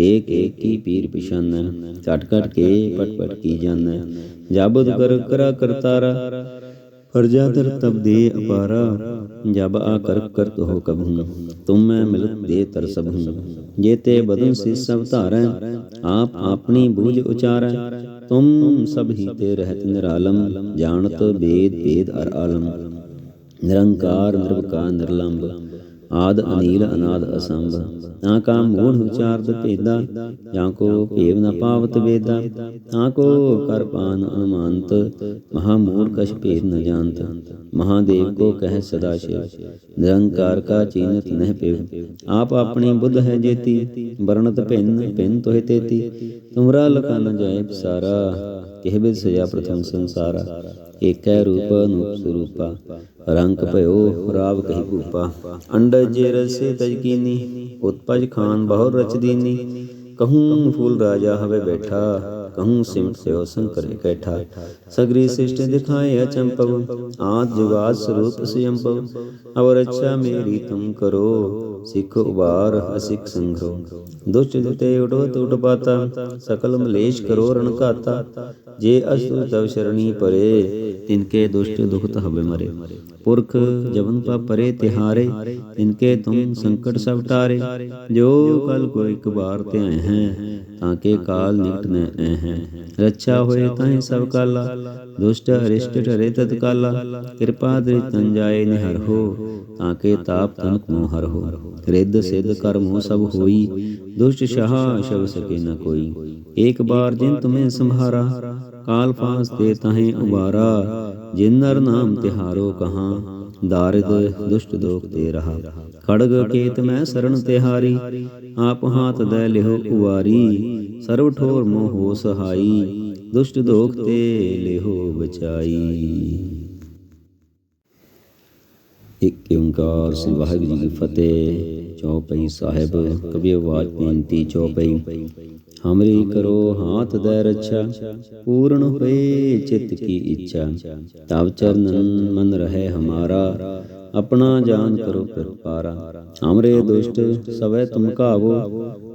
एक एक की पीर पिशान कट कट के पट पट की जान जाबुद कर करा ਫਰਜਾ ਤਰਤਬ ਦੇ ਅਪਾਰਾ, ਜਬ ਆ ਕਰ ਕਰਤ ਹੋ ਕਬਹੂ, ਤੁਮ ਮੈਂ ਮਿਲਤ ਦੇ ਤਰਸਬ ਹੂੰ ਜੇ ਤੇ ਬਦਨ ਸੇ ਸਭ ਧਾਰੈ, ਆਪ ਆਪਣੀ ਬੂਝ ਉਚਾਰੈ। ਤੁਮ ਸਭ ਹੀ ਤੇ ਰਹਿਤ ਨਿਰਾਲਮ, ਜਾਣਤ ਬੇਦ ਬੇਦ ਅਰ ਆਲਮ। ਨਿਰੰਕਾਰ, ਨਿਰਵਕਾਰ ਨਿਰਲੰਭ ਆਦ ਅਨੀਲ ਅਨਾਦ ਅਸੰਭ। ਤਾਂ ਕਾ ਮੂੜ ਉਚਾਰਦ ਭੇਦਾ ਜਾਂ ਕੋ ਭੇਵ ਨ ਪਾਵਤ ਵੇਦਾ। ਤਾਂ ਕੋ ਕਰ ਪਾਨ ਅਨੁਮਾਨਤ, ਮਹਾ ਮੂੜ ਕਛ ਭੇਦ ਨ ਜਾਣਤ। ਮਹਾਦੇਵ ਕੋ ਕਹਿ ਸਦਾ ਸ਼ਿਵ। ਨਿਰੰਕਾਰ ਕਾ ਚੀਨਤ ਨਹਿ ਪਿਵ। ਆਪ ਆਪਣੀ ਬੁੱਧ ਹੈ ਜੇਤੀ। ਵਰਣਤ ਭਿੰਨ ਭਿੰਨ ਤੋਹਿ ਤੇਤੀ। ਤੁਮਰਾ ਲਖਾ ਨ ਜਾਏ ਸਾਰਾ કેહબેસયા પ્રથમ સંસાર એકય રૂપ અનુપ સ્વરૂપા રંક પયો રાવ કહી કૂપા અંડજ જે રસ તજ કીની उत्पज खान बहु रच दीनी। कहूँ फूल राजा हवे बैठा। कहूँ सिमट से हो शंकर कैठा। सगरी सृष्टि दिखाए अचंपव। आज जुगाद स्वरूप स्वयंपव और अच्छा मेरी तुम करो। सिख उबार असिख संग्रो दुष्ट जुते उठो तो पाता। सकल मलेश करो रणकाता ਜੇ ਅਸਤੁ ਤਵ ਸ਼ਰਣੀ ਪਰੇ ਤਿਨਕੇ ਦੁਸ਼ਟ ਦੁਖਤ ਹਵੇ ਮਰੇ। ਪੁਰਖ ਜਵਨ ਪਾ ਪਰੇ ਤਿਹਾਰੇ ਤਿਨਕੇ ਤੁਮ ਸੰਕਟ ਸਭ ਟਾਰੇ। ਜੋ ਕਲ ਕੋ ਇੱਕ ਬਾਰ ਧਿਆਏ ਹੈ, ਤਾਂ ਕੇ ਕਾਲ ਨਿਕਟ ਨੈ ਐ ਹੈ। ਰੱਛਾ ਹੋਏ ਤਾਹੇ ਸਭ ਕਾਲਾ, ਦੁਸ਼ਟ ਅਰਿਸ਼ਟ ਠਰੇ ਤਤ ਕਾਲਾ। ਕਿਰਪਾ ਦੇ ਤਨ ਜਾਏ ਨਿਹਰ ਹੋ, ਤਾਂ ਕੇ ਤਾਪ ਤਨਕ ਮੋਹ ਹਰ ਹੋ। ਕ੍ਰਿਧ ਸਿਧ ਕਰਮ ਹੋ ਸਭ ਹੋਈ, ਦੁਸ਼ਟ ਸ਼ਾਹ ਸ਼ਬ ਸਕੇ ਨ ਕੋਈ। ਇੱਕ ਬਾਰ ਜਿਨ ਤੁਮੇ ਸੰਹਾਰਾ ਕਾਲ ਫਾਸ ਤੇ ਤਾਹੀਂ ਉਬਾਰਾ, ਜਿਨ ਨਾਮ ਤਿਹਾਰੋ ਕਹਾ, ਦਾਰਿਦ ਦੁਸ਼ਟ ਦੋਖ ਤੇ ਰਹਾ। ਖੜਗ ਕੇਤ ਮੈਂ ਸਰਣ ਤਿਹਾਰੀ, ਆਪ ਹਾਥ ਦੇ ਲਿਹੋ ਉਵਾਰੀ ਸਰਵ ਠੋਰ ਮੋਹ ਹੋ ਸਹਾਈ, ਦੁਸ਼ਟ ਦੋਖ ਤੇ ਲਿਹੋ ਬਚਾਈ। ਇੱਕ ਓੰਕਾਰ ਸ੍ਰੀ ਵਾਹਿਗੁਰੂ ਜੀ ਕੀ ਫਤਿਹ, ਚੌਪਈ ਸਾਹਿਬ ਕਬੀਰ ਵਾਜ ਬੇਨਤੀ ਚੌਪਈ। ਹਮਰੀ ਕਰੋ, ਹਾਥ ਦੇ ਰੱਛਾ, ਪੂਰਨ ਹੋਏ ਚਿਤ ਕੀ ਇੱਛਾ। ਤਬ ਚਰਨਨ ਮਨ ਰਹੇ ਹਮਾਰਾ, ਆਪਣਾ ਜਾਨ ਕਰੋ ਕਿਰਪਾਰਾ। ਹਮਰੇ ਦੁਸ਼ਟ ਸਵੈ ਤੁਮ ਕਾਵੋ,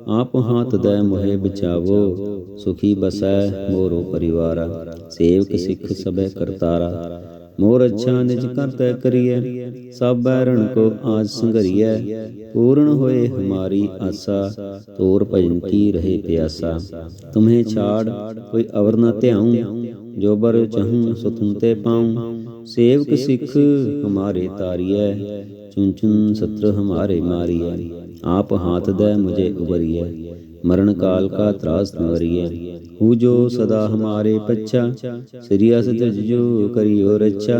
ਆਪ ਹਾਥ ਦੇ ਮੋਹਿ ਬਚਾਵੋ ਸੁਖੀ ਬਸੈ ਮੋਰੋ ਪਰਿਵਾਰਾ। ਸੇਵਕ ਸਿੱਖ ਸਭੈ ਕਰਤਾਰਾ ਮੋਰ ਅੱਛਾ ਨਿਜ ਕਰਤੈ ਕਰੀਐ, ਸਭ ਬੈਰਣ ਕੋ ਆਜ ਸੰਘਰੀਐ। ਪੂਰਨ ਹੋਏ ਹਮਾਰੀ ਆਸਾ, ਤੋਰ ਭਜਨ ਕੀ ਰਹੇ ਪਿਆਸਾ। ਤੁਮੇ ਛਾੜ ਕੋਈ ਅਵਰ ਨ ਧਿਆਉ, ਜੋ ਬਰ ਚਹੂੰ ਸੋ ਤੁਮ ਤੇ ਪਾਉ। ਸੇਵਕ ਸਿੱਖ ਹਮਾਰੇ ਤਾਰੀਐ ਚੁਨ ਚੁਨ ਸਤਰ ਹਮਾਰੇ ਮਾਰੀਐ। ਆਪ ਹਾਥ ਦੇ ਮੁਝੇ ਉਬਰੀਐ। ਮਰਨ ਕਾਲ ਕਾ ਤਰਾਸ ਨਿਵਰੀਐ ਹੂ ਜੋ ਸਦਾ ਹਮਾਰੇ ਪੱਛਾ ਸ੍ਰੀ ਅਸ ਜੋ ਕਰਿਓ ਰੱਛਾ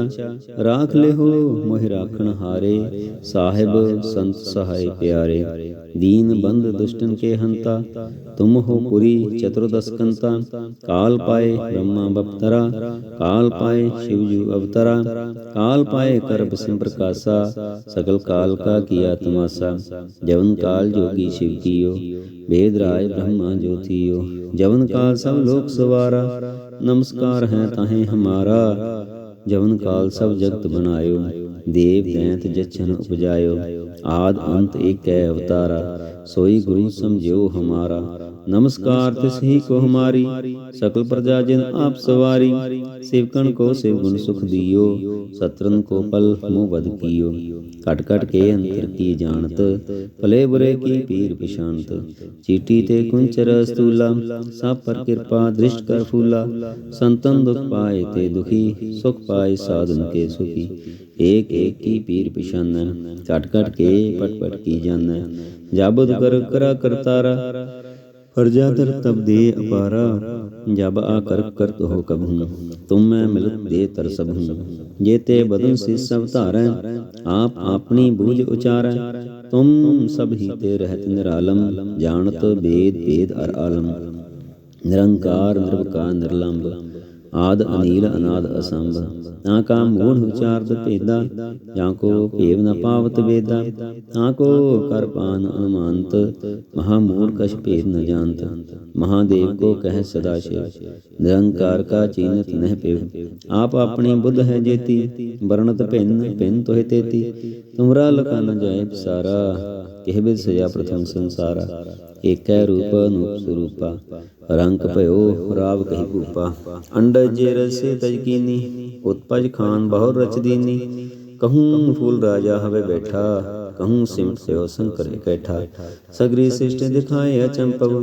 ਰਾਖ ਲਿਹੋ ਮੋਹਿ ਰਾਖਣ ਹਾਰੇ ਸਾਹਿਬ ਸੰਤ ਸਹਾਇ ਪਿਆਰੇ ਦੀਨ ਬੰਦ ਦੁਸ਼ਟਨ ਕੇ ਹੰਤਾ ਤੁਮ ਹੋ ਪੁਰੀ ਚਤੁਰਦਸਕੰਤਾ ਕਾਲ ਪਾਏ ਬ੍ਰਹਮਾ ਬਪਤਰਾ ਕਾਲ ਪਾਏ शिव जू अवतरा काल पाए करब सिम प्रकाशा सकल काल का किया तमाशा जवन काल जोगी शिव कियो वेद ਰਾਜ ਬ੍ਰਹਮਾ ਜੋਤੀਓ। ਜਵਨ ਕਾਲ ਸਭ ਲੋਕ ਸਵਾਰਾ। ਨਮਸਕਾਰ ਹੈ ਤਾਹੇ ਹਮਾਰਾ। ਜਵਨ ਕਾਲ ਸਭ ਜਗਤ ਬਨਾਇਓ ਦੇਵ ਦੈਂਤ ਜਚਨ ਉਪਜਾਇਓ। ਆਦ ਅੰਤ ਏਕੈ ਅਵਤਾਰਾ। ਸੋਈ ਗੁਰੂ ਸਮਝਿਓ ਹਮਾਰਾ। नमस्कार तिस ही को हमारी सकल प्रजा जिन आप सवारी सेवकन को सेव गुण सुख दियो सत्रन को पल मुँह बद कियो कट कट के अंतर की जानत भले बुरे की पीर पिशांत चीटी ते कुंचर स्थूला सब पर कृपा दृष्ट कर फूला संतन दुख पाए ते दुखी सुख पाए साधन के सुखी एक एक की पीर पिशान कट कट के पट पट की जान जाबुद कर करा करतारा फरजा तर तब दे अपारा जब आकर करत हो कबहू तुम मैं मिलत दे तर सबहू जेते बदन से सब धारै आप अपनी बूझ उचारै तुम सब ही ते रहत निरालम जानत वेद वेद अर आलम निरंकार निर्वकार निर्लंब ਆਦ ਅਨੀਲ ਅਨਾਦ ਅਸੰਭ। ਨਾ ਕਾ ਮੂੜ ਉਚਾਰਤ ਭੇਦਾ, ਜਾਂ ਕੋ ਭੇਵ ਨ ਪਾਵਤ ਵੇਦਾ। ਨਾ ਕੋ ਕਰ ਪਾਨ ਅਨੁਮਾਨਤ, ਮਹਾ ਮੂੜ ਕਛ ਭੇਦ ਨ ਜਾਣਤ। ਮਹਾਦੇਵ ਕੋ ਕਹਿ ਸਦਾ ਸ਼ਿਵ, ਨਿਰੰਕਾਰ ਕਾ ਚੀਨਤ ਨਹਿ ਪਿਵ। ਆਪ ਆਪਣੀ ਬੁੱਧ ਹੈ ਜੇਤੀ, ਵਰਣਤ ਭਿੰਨ ਭਿੰਨ ਤੋਹਿ ਤੇਤੀ। ਤੁਮਰਾ ਲਕਾ ਨ ਜਾਏ ਸਾਰਾ કહેવે સયા પ્રથમ સંસારા એકય રૂપ અનુપ સ્વરૂપા રંક ભયો રાવ કહી કૂપા અંડજ જે રસે તજકીની उत्पज खान बहु रच दीनी कहूँ फूल राजा हवे बैठा कहूँ सिमट से हो शंकर कैठा सगरी सृष्टि दिखाए अचंपव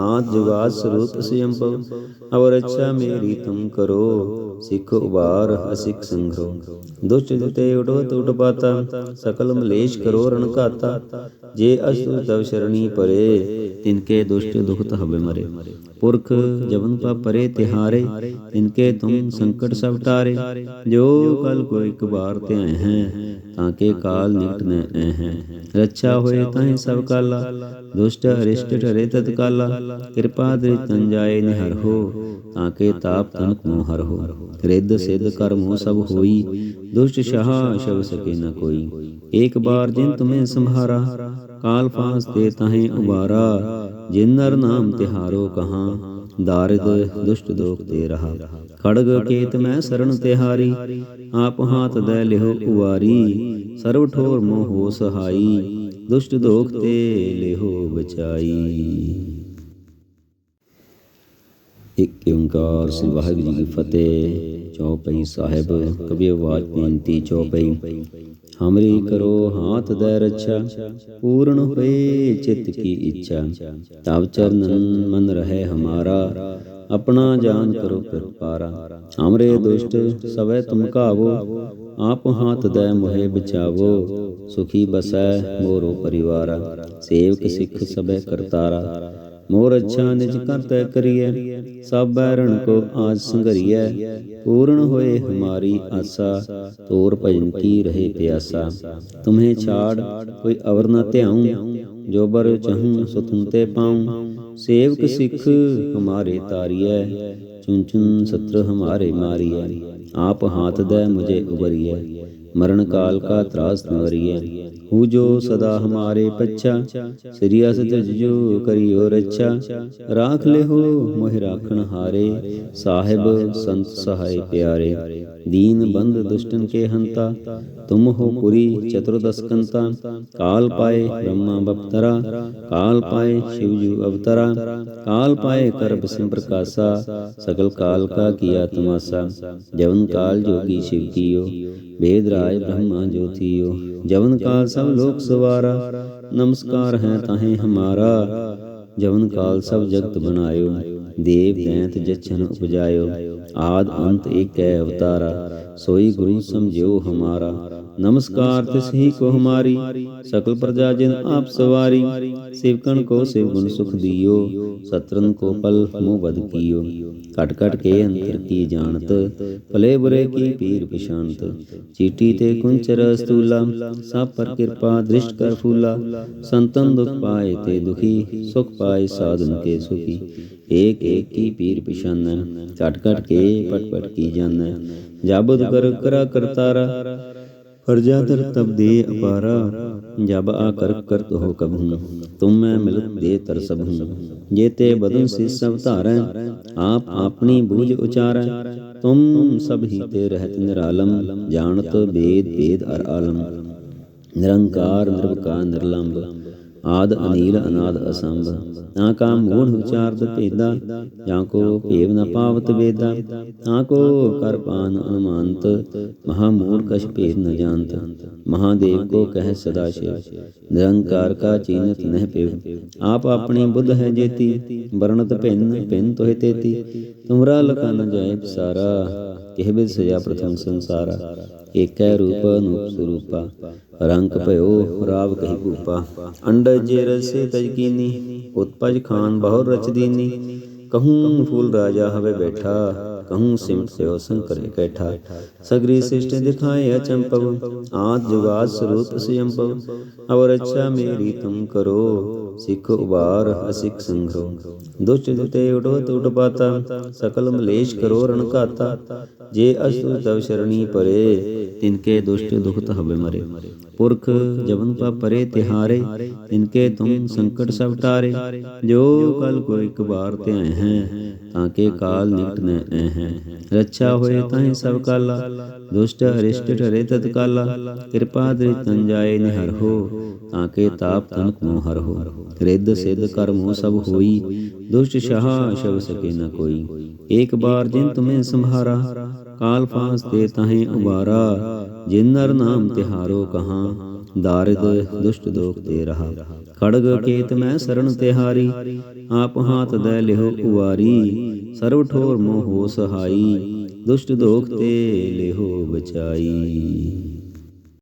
आद जुगाद स्वरूप स्वयंपव और अच्छा मेरी तुम करो सिख उबार असिख संघव दुष्ट दुते उठो टूट पाता सकल मलेश करो रण घाता जे अस्तु तव शरणी परे तिनके दुष्ट दुखत हवे मरे पुरख जवन पा परे तिहारे तिनके तुम संकट सब टारे जो कल को एक बार ते हैं ताके काल निकट न हैं रक्षा होए ताहि सब काला ਦੁਸ਼ਟ ਅਰਿਸ਼ਟ ਢਰੇ ਤਤਕਾਲ, ਕਿਰਪਾ ਦੇ ਤਨ ਜਾਏ ਨਿਹਰ ਹੋ, ਤਾਂ ਕੇ ਤਾਪ ਤਨਕ ਨੂੰ ਹਰ ਹੋ। ਕ੍ਰਿਧ ਸਿਧ ਕਰਮ ਹੋ ਸਭ ਹੋਈ, ਦੁਸ਼ਟ ਸ਼ਾਹ ਸ਼ਬ ਸਕੇ ਨਾ ਕੋਈ। ਇੱਕ ਬਾਰ ਜਿਨ ਤੁਮੇ ਸੰਭਾਰਾ, ਕਾਲ ਫਾਸ ਤੇ ਤਾਹੇ ਉਬਾਰਾ। ਜਿਨ ਨਰ ਨਾਮ ਤਿਹਾਰੋ ਕਹਾ, ਦਾਰਿਦ ਦੁਸ਼ਟ ਦੋਖ ਦੇ ਰਹਾ। ਖੜਗ ਕੇਤ ਮੈਂ ਸਰਣ ਤਿਹਾਰੀ, ਆਪ ਹਾਥ ਦੇ ਲਿਹੋ ਕੁਵਾਰੀ। ਸਰਬ ਠੋਰ ਮੋਹ ਹੋ ਸਹਾਈ। ਦੁਸ਼ਟ ਦੋਖ ਤੇ ਲਿਹੋ ਬਚਾਈ। ਇੱਕ ਓੰਕਾਰ ਸ੍ਰੀ ਵਾਹਿਗੁਰੂ ਜੀ ਕੀ ਫਤਿਹ, ਚੌਪਈ ਸਾਹਿਬ ਕਬੀ ਆਵਾਜ਼ ਬੇਨਤੀ ਚੌਪਈ। ਹਮਰੀ ਕਰੋ, ਹਾਥ ਦੇ ਰੱਛਾ, ਪੂਰਨ ਹੋਏ ਚਿਤ ਕੀ ਇੱਛਾ। ਤਬ ਚਰਨਨ ਮਨ ਰਹੇ ਹਮਾਰਾ, ਆਪਣਾ ਜਾਨ ਕਰੋ ਕਿਰਪਾਰਾ। ਹਮਰੇ ਦੁਸ਼ਟ ਸਵੈ ਤੁਮ ਕਾਵੋ, ਆਪ ਹਾਥ ਦੇ ਮੋਹਿ ਬਚਾਵੋ ਸੁਖੀ ਬਸੈ ਮੋਰੋ ਪਰਿਵਾਰਾ। ਸੇਵਕ ਸਿੱਖ ਸਭੈ ਕਰਤਾਰਾ ਮੋਰ ਅੱਛਾ ਨਿਜ ਕਰਤੈ ਕਰੀਐ, ਸਭ ਬੈਰਣ ਕੋ ਆਜ ਸੰਗਰੀਐ ਪੂਰਨ ਹੋਏ ਹਮਾਰੀ ਆਸਾ, ਤੋਰ ਭਜਨ ਕੀ ਰਹੇ ਪਿਆਸਾ। ਤੁਮੇ ਛਾੜ ਕੋਈ ਅਵਰ ਨ ਧਿਆਉ ਜੋਬਰ ਚਹੂੰ ਸੋ ਤੁਮ ਤੇ ਪਾਉ। ਸੇਵਕ ਸਿੱਖ ਹਮਾਰੇ ਤਾਰੀਐ ਚੁਨ ਚੁਨ ਸਤਰ ਹਮਾਰੇ ਮਾਰੀਐ। ਆਪ ਹਾਥ ਦੇ ਮੁਝੇ ਉਬਰੀਐ, ਮਰਨ ਕਾਲ ਕਾ ਤਰਾਸ ਨਵਰੀਐ ਹੂ ਜੋ ਸਦਾ ਹਮਾਰੇ ਪੱਛਾ ਸ੍ਰੀ ਅਸ ਤਜੋ ਕਰਿਓ ਰੱਛਾ ਰਾਖ ਲਿਹੋ ਮੋਹਿ ਰਾਖਣ ਹਾਰੇ ਸਾਹਿਬ ਸੰਤ ਸਹਾਇ ਪਿਆਰੇ ਦੀਨ ਬੰਦ ਦੁਸ਼ਟਨ ਕੇ ਹੰਤਾ ਤੁਮ ਹੋ ਪੁਰੀ ਚਤੁਰਦਸਕੰਤਾ ਕਾਲ ਪਾਏ ਬ੍ਰਹਮਾ ਬਪਤਰਾ ਕਾਲ ਪਾਏ शिव जू अवतरा काल पाए कर बिस्म प्रकाशा सकल काल का किया तमाशा जवन काल जोगी शिव कियो वेद राय ब्रह्मा ज्योतियो ਜਵਨ ਕਾਲ ਸਭ ਲੋਕ ਸਵਾਰਾ। ਨਮਸਕਾਰ ਹੈ ਤਾਹੇ ਹਮਾਰਾ। ਜਵਨ ਕਾਲ ਸਭ ਜਗਤ ਬਨਾਇਓ ਦੇਵ ਦੈਂਤ ਜਚਨ ਉਪਜਾਇਓ। ਆਦ ਅੰਤ ਏਕ ਹੈ ਅਵਤਾਰਾ, ਸੋਈ ਗੁਰੂ ਸਮਝਿਓ ਹਮਾਰਾ। ਨਮਸਕਾਰ ਤਿਸ ਹੀ ਕੋ ਹਮਾਰੀ, ਸਕਲ ਪ੍ਰਜਾ ਜਿਨ ਆਪ ਸਵਾਰੀ। ਸੇਵਕਣ ਕੋ ਸੇਵਗੁਣ ਸੁਖ ਦਿਓ ਸਤਰਨ ਕੋ ਪਲ ਮੋਹ ਵਦ ਕੀਓ। ਕਟ ਕਟ ਕੇ ਅੰਤਰ ਕੀ ਜਾਣਤ, ਭਲੇ ਬੁਰੇ ਕੀ ਪੀਰ ਪਛਾਨਤ ਚੀਟੀ ਤੇ ਕੁੰਚਰ ਅਸਤੂਲਾ, ਸਭ ਪਰ ਕਿਰਪਾ ਦ੍ਰਿਸ਼ਟ ਕਰ ਫੂਲਾ। ਸੰਤਨ ਦੁਖ ਪਾਏ ਤੇ ਦੁਖੀ, ਸੁਖ ਪਾਏ ਸਾਧਨ ਕੇ ਸੁਖੀ। ਏਕ ਏਕ ਕੀ ਪੀਰ ਪਛਾਨੈ ਛਟ ਘਟ ਕੇ ਪਟ ਪਟ ਕੀ ਜਾਣੈ ਜਬ ਕਰ ਕਰਾ ਕਰਤਾਰਾ, ਫਰਜਾ ਤਰ ਤਬ ਦੇ ਅਪਾਰਾ। ਜਬ ਆ ਕਰ ਕਰਤ ਹੋ ਕਬਹੂ ਤੁਮ ਮੈਂ ਮਿਲਤ ਦੇ ਤਰ ਸਭੂ ਜੇ ਤੇ ਬਦਨ ਸਿ ਸਭ ਧਾਰੈ, ਆਪ ਆਪਣੀ ਬੂਝ ਉਚਾਰੈ। ਤੁਮ ਸਭ ਹੀ ਤੇ ਰਹਿਤ ਨਿਰਾਲਮ, ਜਾਣਤ ਬੇਦ ਬੇਦ ਅਰ ਆਲਮ। ਨਿਰੰਕਾਰ ਨਿਰਵਕਾਰ ਨਿਰਲੰਭ ਆਦ ਅਨੀਲ ਅਨਾਦ ਅਸੰਭ। ਨਾ ਕਾ ਮੂੜ ਵਿਚਾਰਤ ਭੇਦਾ, ਜਾਂ ਕੋ ਭੇਵ ਨ ਪਾਵਤ ਵੇਦਾ। ਨਾ ਕੋ ਕਰ ਪਾਨ ਅਨੁਮਾਨਤ, ਮਹਾ ਮੂੜ ਕਛ ਭੇਦ ਨ ਜਾਣਤ। ਮਹਾਦੇਵ ਕੋ ਕਹਿ ਸਦਾ ਸ਼ਿਵ। ਨਿਰੰਕਾਰ ਕਾ ਚੀਨਤ ਨਹਿ ਪਿਵ। ਆਪ ਆਪਣੀ ਬੁੱਧ ਹੈ ਜੇਤੀ, ਵਰਣਤ ਭਿੰਨ ਭਿੰਨ ਤੋਹਿ ਤੇਤੀ। ਤੁਮਰਾ ਲਖਾ ਨ ਜਾਏ ਸਾਰਾ ਕਿਹ ਬਿਦ ਸਜਾ ਪ੍ਰਥਮ ਸੰਸਾਰਾ। ਏਕੈ ਰੂਪ ਅਨੂਪ ਸਰੂਪਾ। ਰੰਗ ਭਇਓ, ਰਾਵ ਕਹੀ ਭੂਪਾ ਅੰਡਜ ਜੇ ਰਸੇ ਤਜ ਕੀਨੀ ਉਤਪਜ ਖਾਨ ਬਹੁ ਰਚ ਦੀਨੀ ਕਹੂੰ ਫੂਲ ਰਾਜਾ ਹਵੇ ਬੈਠਾ, ਕਹੂੰ ਸਿਮਟ ਸਿਓ ਸੰਕਰ ਇਕੈਠਾ ਸਗਰੀ ਸਿਸ਼ਟ ਦਿਖਾਏ ਅਚੰਪਵ, ਆਦ ਜੁਗਾਦ ਸਰੂਪ ਸਿਯੰਪਵ। ਅਵਰ ਅੱਛਾ ਮੇਰੀ ਤੁਮ ਕਰੋ, ਸਿੱਖ ਉਬਾਰ ਅਸਿੱਖ ਸੰਘਰੋ। ਦੁਸ਼ਟ ਜਤੇ ਉਡੋ ਤੁਟ ਪਾਤਾ, ਸਕਲ ਮਲੇਸ਼ ਕਰੋ ਰਣ ਘਾਤਾ। ਜੇ ਅਸੁ ਤਵ ਸ਼ਰਣੀ ਪਰੇ ਤਿਨਕੇ ਦੁਸ਼ਟ ਦੁਖਤ ਹਵੇ ਮਰੇ। ਪੁਰਖ ਜਵਨ ਪਾ ਪਰੇ ਤਿਹਾਰੇ, ਤਿਨਕੇ ਤੁਮ ਸੰਕਟ ਸਭ ਟਾਰੇ। ਜੋ ਕਲ ਕੋ ਇੱਕ ਬਾਰ ਧਿਆਏ ਹੈ, ਤਾਂ ਕੇ ਕਾਲ ਨਿਕਟ ਨ ਐ ਹੈ। ਰੱਛਾ ਹੋਏ ਤਾਹੀ ਸਭ ਕਾਲਾ, ਦੁਸ਼ਟ ਅਰਿਸ਼ਟ ਠਰੇ ਤਤ ਕਾਲਾ। ਕਿਰਪਾ ਦ੍ਰਿ ਤਨ ਜਾਏ ਨਿਹਰ ਹੋ, ਤਾਂ ਕੇ ਤਾਪ ਤਨਕ ਮੋਹ ਹਰ ਹੋ। ਰਿੱਧ ਸਿੱਧ ਕਰਮੋ ਸਭ ਹੋਈ ਦੁਸ਼ਟ ਸ਼ਾਹ ਸ਼ਬ ਸਕੇ ਨ ਕੋਈ। ਇੱਕ ਬਾਰ ਜਿਨ ਤੁਮੇ ਸੰਭਾਰਾ, ਕਾਲ ਫਾਸ ਤੇ ਤਹੇ ਉਬਾਰਾ ਜਿਨ ਨਰ ਨਾਮ ਤਿਹਾਰੋ ਕਹਾਂ, ਦਾਰਿਦ ਦੁਸ਼ਟ ਦੋਖ ਤੇ ਰਹਾ। ਖੜਗ ਕੇਤ ਮੈਂ ਸਰਣ ਤਿਹਾਰੀ, ਆਪ ਹਾਥ ਦੇ ਲਿਹੋ ਉਵਾਰੀ ਸਰਵ ਠੋਰ ਮੋਹ ਹੋ ਸਹਾਈ, ਦੁਸ਼ਟ ਦੋਖ ਤੇ ਲਿਹੋ ਬਚਾਈ।